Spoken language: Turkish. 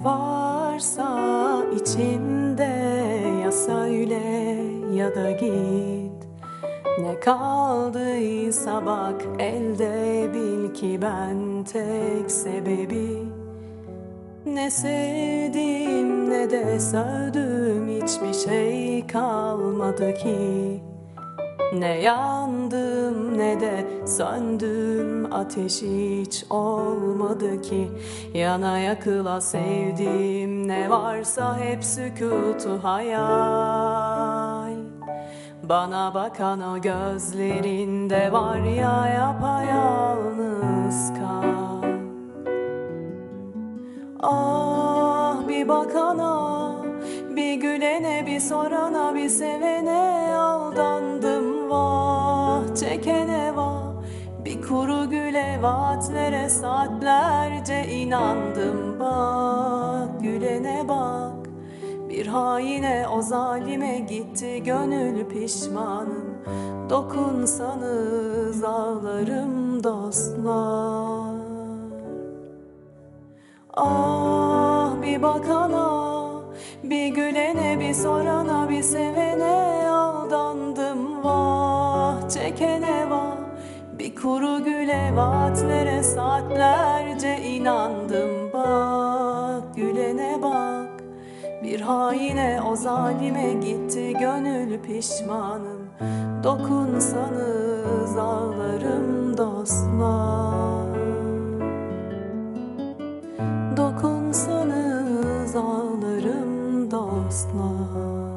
varsa içinde ya söyle ya da git. Ne kaldıysa bak elde bil ki ben tek sebebi. Ne sevdim ne de sevdim hiçbir şey kalmadı ki ne yandım ne de söndüm. Ateş hiç olmadı ki. Yana yakıla sevdim. Ne varsa hep sükutu hayal. Bana bakan o gözlerinde var ya yapayalnız kal. Ah bir bakana Bir gülene bir sorana bir sevene bir kuru güle vaatlere saatlerce inandım. Bak Gülene bak. Bir haine o zalime gitti gönül pişmanım. Dokunsanız ağlarım dostlar. Ah bir bakana Bir gülene bir sorana bir sevene aldandım. Vah Çekene vah bir kuru güle vaatlere saatlerce inandım. Bak Gülene bak. Bir haine o zalime gitti gönül pişmanım. Dokunsanız ağlarım dostlar. Dokunsanız ağlarım dostlar